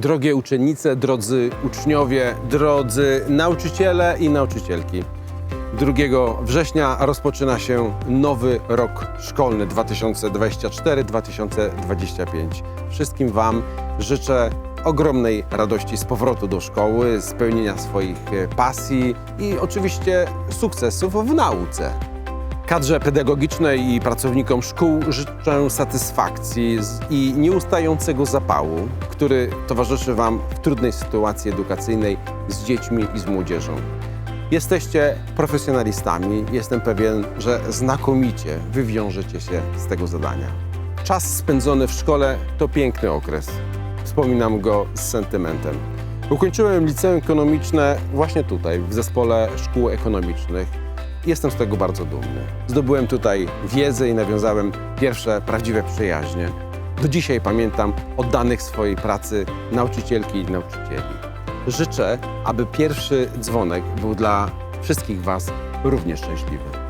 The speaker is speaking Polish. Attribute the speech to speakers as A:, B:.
A: Drogie uczennice, drodzy uczniowie, drodzy nauczyciele i nauczycielki. 2 września rozpoczyna się nowy rok szkolny 2024-2025. Wszystkim Wam życzę ogromnej radości z powrotu do szkoły, spełnienia swoich e, pasji i oczywiście sukcesów w nauce. Kadrze pedagogicznej i pracownikom szkół życzę satysfakcji i nieustającego zapału, który towarzyszy Wam w trudnej sytuacji edukacyjnej z dziećmi i z młodzieżą. Jesteście profesjonalistami. Jestem pewien, że znakomicie wywiążecie się z tego zadania. Czas spędzony w szkole to piękny okres. Wspominam go z sentymentem. Ukończyłem liceum ekonomiczne właśnie tutaj, w zespole szkół ekonomicznych. Jestem z tego bardzo dumny. Zdobyłem tutaj wiedzę i nawiązałem pierwsze prawdziwe przyjaźnie. Do dzisiaj pamiętam oddanych swojej pracy nauczycielki i nauczycieli. Życzę, aby pierwszy dzwonek był dla wszystkich Was równie szczęśliwy.